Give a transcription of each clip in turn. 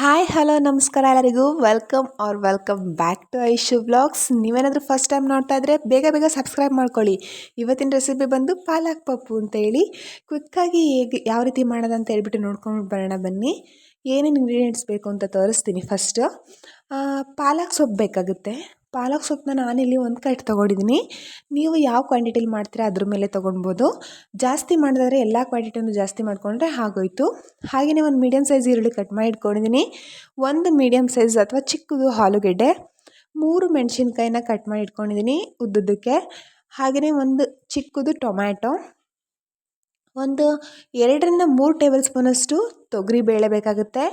Hi hello ನಮಸ್ಕಾರ ಎಲ್ಲರಿಗೂ. Welcome or welcome back to Aishu vlogs ನೀವೇನಾದರೂ ಫಸ್ಟ್ ಟೈಮ್ ನೋಡ್ತಾ ಇದ್ರೆ ಬೇಗ ಬೇಗ ಸಬ್ಸ್ಕ್ರೈಬ್ ಮಾಡ್ಕೊಳ್ಳಿ. ಇವತ್ತಿನ ರೆಸಿಪಿ ಬಂದು ಪಾಲಕ್ ಪಪ್ಪು ಅಂತೇಳಿ ಕ್ವಿಕ್ಕಾಗಿ ಹೇಗೆ ಯಾವ ರೀತಿ ಮಾಡೋದಂತ ಹೇಳ್ಬಿಟ್ಟು ನೋಡ್ಕೊಂಡು ಬರೋಣ ಬನ್ನಿ. ಏನೇನು ಇಂಗ್ರೀಡಿಯೆಂಟ್ಸ್ ಬೇಕು ಅಂತ ತೋರಿಸ್ತೀನಿ ಫಸ್ಟು ಪಾಲಕ್ ಸೊಪ್ಪು ಬೇಕಾಗುತ್ತೆ. ಪಾಲಕ್ ಸೊಪ್ಪನ್ನ ನಾನಿಲ್ಲಿ ಒಂದು ಕಟ್ ತೊಗೊಂಡಿದ್ದೀನಿ. ನೀವು ಯಾವ ಕ್ವಾಂಟಿಟಿಲಿ ಮಾಡ್ತೀರಾ ಅದ್ರ ಮೇಲೆ ತೊಗೊಳ್ಬೋದು ಜಾಸ್ತಿ ಮಾಡಿದ್ರೆ ಎಲ್ಲ ಕ್ವಾಂಟಿಟಿಯನ್ನು ಜಾಸ್ತಿ ಮಾಡಿಕೊಂಡ್ರೆ ಆಗೋಯ್ತು. ಹಾಗೆಯೇ ಒಂದು ಮೀಡಿಯಮ್ ಸೈಜ್ ಈರುಳ್ಳಿ ಕಟ್ ಮಾಡಿ ಇಟ್ಕೊಂಡಿದ್ದೀನಿ. ಒಂದು ಮೀಡಿಯಮ್ ಸೈಜ್ ಅಥವಾ ಚಿಕ್ಕದು ಆಲೂಗೆಡ್ಡೆ. ಮೂರು ಮೆಣಸಿನ್ಕಾಯಿನ ಕಟ್ ಮಾಡಿ ಇಟ್ಕೊಂಡಿದ್ದೀನಿ ಉದ್ದುದ್ದಕ್ಕೆ. ಹಾಗೆಯೇ ಒಂದು ಚಿಕ್ಕದು ಟೊಮ್ಯಾಟೊ. ಒಂದು ಎರಡರಿಂದ ಮೂರು ಟೇಬಲ್ ಸ್ಪೂನಷ್ಟು ತೊಗರಿ ಬೇಳೆ ಬೇಕಾಗುತ್ತೆ.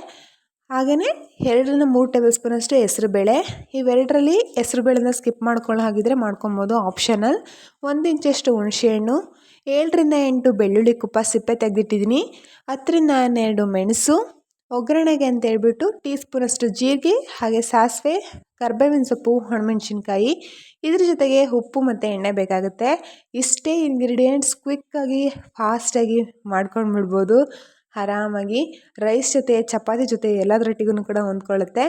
ಹಾಗೆಯೇ ಎರಡರಿಂದ ಮೂರು ಟೇಬಲ್ ಸ್ಪೂನಷ್ಟು ಹೆಸ್ರು ಬೇಳೆ ಇವೆರಡರಲ್ಲಿ ಹೆಸ್ರು ಬೇಳೆನ ಸ್ಕಿಪ್ ಮಾಡ್ಕೊಳ್ಳೋ ಹಾಗಿದ್ರೆ ಮಾಡ್ಕೊಬೋದು ಆಪ್ಷನಲ್. ಒಂದು ಇಂಚಷ್ಟು ಹುಣಸೆಹಣ್ಣು, ಏಳರಿಂದ ಎಂಟು ಬೆಳ್ಳುಳ್ಳಿ ಕುಪ್ಪ ಸಿಪ್ಪೆ ತೆಗೆದಿಟ್ಟಿದ್ದೀನಿ, ಹತ್ತರಿಂದ ಹನ್ನೆರಡು ಮೆಣಸು, ಒಗ್ಗರಣೆಗೆ ಅಂತ ಹೇಳ್ಬಿಟ್ಟು ಟೀ ಸ್ಪೂನಷ್ಟು ಜೀರಿಗೆ, ಹಾಗೆ ಸಾಸಿವೆ, ಕರ್ಬೇವಿನ ಸೊಪ್ಪು ಒಣಮೆಣ್ಸಿನ್ಕಾಯಿ ಇದ್ರ ಜೊತೆಗೆ ಉಪ್ಪು ಮತ್ತು ಎಣ್ಣೆ ಬೇಕಾಗುತ್ತೆ. ಇಷ್ಟೇ ಇಂಗ್ರೀಡಿಯೆಂಟ್ಸ್ ಕ್ವಿಕ್ಕಾಗಿ ಫಾಸ್ಟಾಗಿ ಮಾಡ್ಕೊಂಡು ಬಿಡ್ಬೋದು ಆರಾಮಾಗಿ ರೈಸ್ ಜೊತೆ, ಚಪಾತಿ ಜೊತೆ ಎಲ್ಲದರೊಟ್ಟಿಗೂ ಕೂಡ ಹೊಂದ್ಕೊಳ್ಳುತ್ತೆ.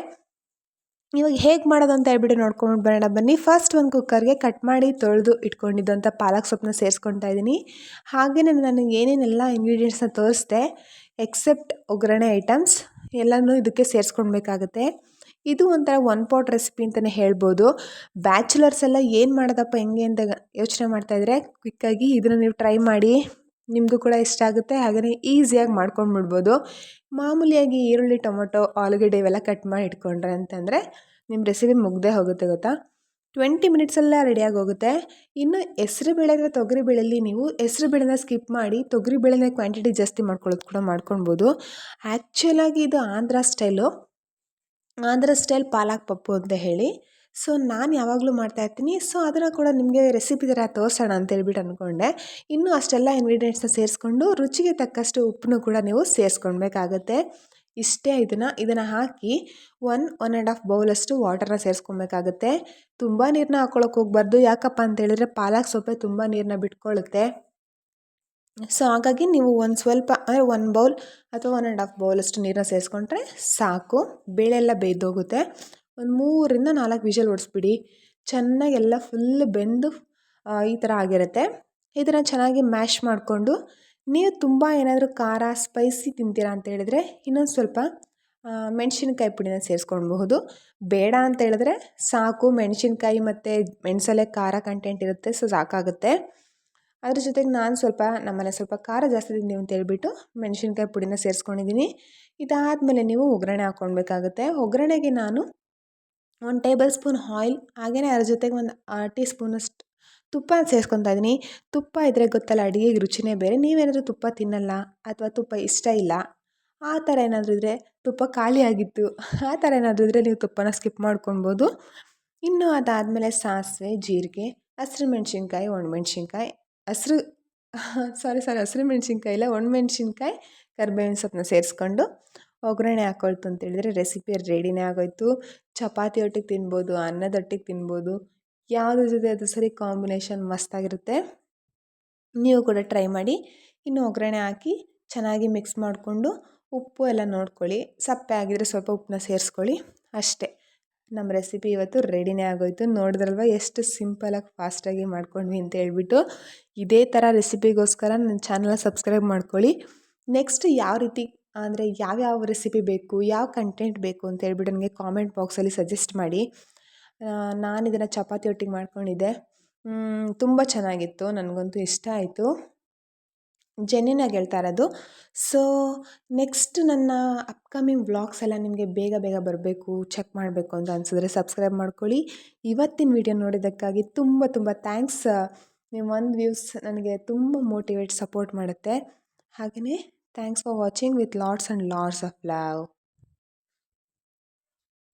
ಇವಾಗ ಹೇಗೆ ಮಾಡೋದು ಅಂತ ಹೇಳ್ಬಿಟ್ಟು ನೋಡ್ಕೊಂಡು ಬರೋಣ. ಬನ್ನಿ ಫಸ್ಟ್ ಒಂದು ಕುಕ್ಕರ್ಗೆ ಕಟ್ ಮಾಡಿ ತೊಳೆದು ಇಟ್ಕೊಂಡಿದ್ದಂಥ ಪಾಲಕ್ ಸೊಪ್ಪನ್ನ ಸೇರಿಸ್ಕೊತಾ ಇದ್ದೀನಿ ಹಾಗೆಯೇ ನನಗೆ ಏನೇನೆಲ್ಲ ಇಂಗ್ರೀಡಿಯೆಂಟ್ಸ್ನ ತೋರಿಸ್ದೆ ಎಕ್ಸೆಪ್ಟ್ ಒಗ್ಗರಣೆ ಐಟಮ್ಸ್ ಎಲ್ಲನೂ ಇದಕ್ಕೆ ಸೇರಿಸ್ಕೊಳ್ಬೇಕಾಗತ್ತೆ. ಇದು ಒಂಥರ ಒನ್ ಪಾಟ್ ರೆಸಿಪಿ ಅಂತಲೇ ಹೇಳ್ಬೋದು. ಬ್ಯಾಚುಲರ್ಸ್ ಎಲ್ಲ ಏನು ಮಾಡೋದಪ್ಪ, ಹೆಂಗೆ ಅಂತ ಯೋಚನೆ ಮಾಡ್ತಾಯಿದ್ರೆ ಕ್ವಿಕ್ಕಾಗಿ ಇದನ್ನು ನೀವು ಟ್ರೈ ಮಾಡಿ. ನಿಮಗೂ ಕೂಡ ಇಷ್ಟ ಆಗುತ್ತೆ. ಹಾಗೆಯೇ ಈಸಿಯಾಗಿ ಮಾಡ್ಕೊಂಡು ಬಿಡ್ಬೋದು. ಮಾಮೂಲಿಯಾಗಿ ಈರುಳ್ಳಿ, ಟೊಮೊಟೊ, ಆಲೂಗಡ್ಡೆ ಇವೆಲ್ಲ ಕಟ್ ಮಾಡಿ ಇಟ್ಕೊಂಡ್ರೆ ಅಂತಂದರೆ ನಿಮ್ಮ ರೆಸಿಪಿ ಮುಗ್ದೇ ಹೋಗುತ್ತೆ ಗೊತ್ತಾ? ಟ್ವೆಂಟಿ ಮಿನಿಟ್ಸಲ್ಲೇ ರೆಡಿಯಾಗಿ ಹೋಗುತ್ತೆ. ಇನ್ನು ಹೆಸ್ರು ಬೇಳೆ ತೊಗರಿ ಬೇಳೆಯಲ್ಲಿ ನೀವು ಹೆಸ್ರು ಬೇಳೆನ ಸ್ಕಿಪ್ ಮಾಡಿ ತೊಗರಿ ಬೇಳೆನ ಕ್ವಾಂಟಿಟಿ ಜಾಸ್ತಿ ಮಾಡ್ಕೊಳ್ಳೋದು ಕೂಡ ಮಾಡ್ಕೊಳ್ಬೋದು. ಆ್ಯಕ್ಚುಲಾಗಿ ಇದು ಆಂಧ್ರ ಸ್ಟೈಲು ಆಂಧ್ರ ಸ್ಟೈಲ್ ಪಾಲಕ್ ಪಪ್ಪು ಅಂತ ಹೇಳಿ. ಸೊ, ನಾನು ಯಾವಾಗಲೂ ಮಾಡ್ತಾಯಿರ್ತೀನಿ ಸೊ ಅದನ್ನು ಕೂಡ ನಿಮಗೆ ರೆಸಿಪಿ ಥರ ತೋರಿಸೋಣ ಅಂತ ಹೇಳ್ಬಿಟ್ಟು ಅಂದ್ಕೊಂಡೆ ಇನ್ನೂ ಅಷ್ಟೆಲ್ಲ ಇಂಗ್ರೀಡಿಯೆಂಟ್ಸ್ನ ಸೇರಿಸ್ಕೊಂಡು ರುಚಿಗೆ ತಕ್ಕಷ್ಟು ಉಪ್ಪನ್ನು ಕೂಡ ನೀವು ಸೇರಿಸ್ಕೊಳ್ಬೇಕಾಗತ್ತೆ ಇಷ್ಟೇ ಇದನ್ನು ಇದನ್ನು ಹಾಕಿ ಒನ್ ಒನ್ ಆ್ಯಂಡ್ ಹಾಫ್ ಬೌಲಷ್ಟು ವಾಟರ್ನ ಸೇರಿಸ್ಕೊಬೇಕಾಗತ್ತೆ ತುಂಬ ನೀರನ್ನ ಹಾಕ್ಕೊಳಕ್ಕೆ ಹೋಗ್ಬಾರ್ದು. ಯಾಕಪ್ಪ ಅಂತ ಹೇಳಿದ್ರೆ ಪಾಲಕ್ ಸೊಪ್ಪೆ ತುಂಬ ನೀರನ್ನ ಬಿಟ್ಕೊಳ್ಳುತ್ತೆ ಸೊ, ಹಾಗಾಗಿ ನೀವು ಒಂದು ಸ್ವಲ್ಪ, ಅಂದರೆ ಒನ್ ಬೌಲ್ ಅಥವಾ ಒನ್ ಆ್ಯಂಡ್ ಹಾಫ್ ಬೌಲಷ್ಟು ನೀರನ್ನ ಸೇರಿಸ್ಕೊಂಡ್ರೆ ಸಾಕು. ಬೇಳೆ ಎಲ್ಲ ಬೇಯ್ದೋಗುತ್ತೆ. ಒಂದು ಮೂರರಿಂದ ನಾಲ್ಕು ವಿಷಲ್ ಹೊಡೆಸ್ಬಿಡಿ ಚೆನ್ನಾಗಿ ಎಲ್ಲ ಫುಲ್ ಬೆಂದು ಈ ಥರ ಆಗಿರುತ್ತೆ. ಇದನ್ನು ಚೆನ್ನಾಗಿ ಮ್ಯಾಶ್ ಮಾಡಿಕೊಂಡು, ನೀವು ತುಂಬ ಏನಾದರೂ ಖಾರ ಸ್ಪೈಸಿ ತಿಂತೀರಾ ಅಂತ ಹೇಳಿದ್ರೆ, ಇನ್ನೊಂದು ಸ್ವಲ್ಪ ಮೆಣಸಿನ್ಕಾಯಿ ಪುಡಿನ ಸೇರಿಸ್ಕೊಳ್ಬಹುದು. ಬೇಡ ಅಂತ ಹೇಳಿದ್ರೆ ಸಾಕು, ಮೆಣಸಿನ್ಕಾಯಿ ಮತ್ತು ಮೆಣಸಲ್ಲೇ ಖಾರ ಕಂಟೆಂಟ್ ಇರುತ್ತೆ, ಸೊ ಸಾಕಾಗುತ್ತೆ. ಅದ್ರ ಜೊತೆಗೆ ನಾನು ಸ್ವಲ್ಪ, ನಮ್ಮನೆ ಸ್ವಲ್ಪ ಖಾರ ಜಾಸ್ತಿ ತಿಂದೀವಿ ಅಂತ ಹೇಳಿಬಿಟ್ಟು ಮೆಣಸಿನ್ಕಾಯಿ ಪುಡಿನ ಸೇರಿಸ್ಕೊಂಡಿದ್ದೀನಿ ಇದಾದಮೇಲೆ ನೀವು ಒಗ್ಗರಣೆ ಹಾಕ್ಕೊಳ್ಬೇಕಾಗುತ್ತೆ ಒಗ್ಗರಣೆಗೆ ನಾನು ಒಂದು ಟೇಬಲ್ ಸ್ಪೂನ್ ಆಯಿಲ್ ಹಾಗೆಯೇ ಅದ್ರ ಜೊತೆಗೆ ಒಂದು ಟೀ ಸ್ಪೂನಷ್ಟು ತುಪ್ಪ ಸೇರಿಸ್ಕೊತಾ ಇದ್ದೀನಿ. ತುಪ್ಪ ಇದ್ದರೆ ಗೊತ್ತಲ್ಲ, ಅಡುಗೆಗೆ ರುಚಿನೇ ಬೇರೆ. ನೀವೇನಾದರೂ ತುಪ್ಪ ತಿನ್ನಲ್ಲ ಅಥವಾ ತುಪ್ಪ ಇಷ್ಟ ಇಲ್ಲ, ಆ ಥರ ಏನಾದರೂ ಇದ್ದರೆ ತುಪ್ಪ ಖಾಲಿಯಾಗಿತ್ತು ಆ ಥರ ಏನಾದರೂ ಇದ್ದರೆ ನೀವು ತುಪ್ಪನ ಸ್ಕಿಪ್ ಮಾಡ್ಕೊಳ್ಬೋದು. ಇನ್ನು ಅದಾದಮೇಲೆ ಸಾಸಿವೆ, ಜೀರಿಗೆ, ಹಸಿರು ಮೆಣಸಿನ್ಕಾಯಿ, ಒಣಮೆಣ್ಸಿನ್ಕಾಯಿ, ಹಸಿರು ಸಾರಿ ಸಾರಿ ಹಸಿರು ಮೆಣಸಿನ್ಕಾಯಿ ಇಲ್ಲ, ಒಣಮೆಣ್ಸಿನ್ಕಾಯಿ, ಕರಿಬೇವಿನ ಸೊಪ್ಪನ್ನ ಸೇರಿಸ್ಕೊಂಡು ಒಗ್ಗರಣೆ ಹಾಕೊಳ್ತು ಅಂತೇಳಿದರೆ ರೆಸಿಪಿ ರೆಡಿನೇ ಆಗೋಯ್ತು. ಚಪಾತಿ ಒಟ್ಟಿಗೆ ತಿನ್ಬೋದು ಅನ್ನದೊಟ್ಟಿಗೆ ತಿನ್ಬೋದು. ಯಾವುದ್ರ ಜೊತೆ ಅದು ಸರಿ ಕಾಂಬಿನೇಷನ್ ಮಸ್ತಾಗಿರುತ್ತೆ. ನೀವು ಕೂಡ ಟ್ರೈ ಮಾಡಿ ಇನ್ನು ಒಗ್ಗರಣೆ ಹಾಕಿ ಚೆನ್ನಾಗಿ ಮಿಕ್ಸ್ ಮಾಡಿಕೊಂಡು ಉಪ್ಪು ಎಲ್ಲ ನೋಡ್ಕೊಳ್ಳಿ. ಸಪ್ಪೆ ಆಗಿದ್ರೆ ಸ್ವಲ್ಪ ಉಪ್ಪನ್ನ ಸೇರಿಸ್ಕೊಳ್ಳಿ. ಅಷ್ಟೇ. ನಮ್ಮ ರೆಸಿಪಿ ಇವತ್ತು ರೆಡಿನೇ ಆಗೋಯ್ತು. ನೋಡಿದ್ರಲ್ವ ಎಷ್ಟು ಸಿಂಪಲಾಗಿ ಫಾಸ್ಟಾಗಿ ಮಾಡ್ಕೊಂಡ್ವಿ ಅಂತ ಹೇಳ್ಬಿಟ್ಟು. ಇದೇ ಥರ ರೆಸಿಪಿಗೋಸ್ಕರ ನನ್ನ ಚಾನಲ್ನ ಸಬ್ಸ್ಕ್ರೈಬ್ ಮಾಡ್ಕೊಳ್ಳಿ. ನೆಕ್ಸ್ಟ್ ಯಾವ ರೀತಿ ಅಂದರೆ ಯಾವ್ಯಾವ ರೆಸಿಪಿ ಬೇಕು, ಯಾವ ಕಂಟೆಂಟ್ ಬೇಕು ಅಂತ ಹೇಳ್ಬಿಟ್ಟು ನನಗೆ ಕಾಮೆಂಟ್ ಬಾಕ್ಸಲ್ಲಿ ಸಜೆಸ್ಟ್ ಮಾಡಿ. ನಾನು ಇದನ್ನು ಚಪಾತಿ ಒಟ್ಟಿಗೆ ಮಾಡ್ಕೊಂಡಿದ್ದೆ. ತುಂಬ ಚೆನ್ನಾಗಿತ್ತು. ನನಗಂತೂ ಇಷ್ಟ ಆಯಿತು. ಜೆನ್ಯೂನಾಗಿ ಹೇಳ್ತಾ ಇರೋದು. ಸೊ ನೆಕ್ಸ್ಟ್ ನನ್ನ ಅಪ್ಕಮಿಂಗ್ ವ್ಲಾಗ್ಸ್ ಎಲ್ಲ ನಿಮಗೆ ಬೇಗ ಬೇಗ ಬರಬೇಕು ಚೆಕ್ ಮಾಡಬೇಕು ಅಂತ ಅನಿಸಿದ್ರೆ ಸಬ್ಸ್ಕ್ರೈಬ್ ಮಾಡ್ಕೊಳ್ಳಿ. ಇವತ್ತಿನ ವಿಡಿಯೋ ನೋಡಿದ್ದಕ್ಕಾಗಿ ತುಂಬ ತುಂಬ ಥ್ಯಾಂಕ್ಸ್ ನಿಮ್ಮ ಒಂದು ವ್ಯೂಸ್ ನನಗೆ ತುಂಬ ಮೋಟಿವೇಟ್ ಸಪೋರ್ಟ್ ಮಾಡುತ್ತೆ. ಹಾಗೆಯೇ Thanks for watching with lots and lots of love.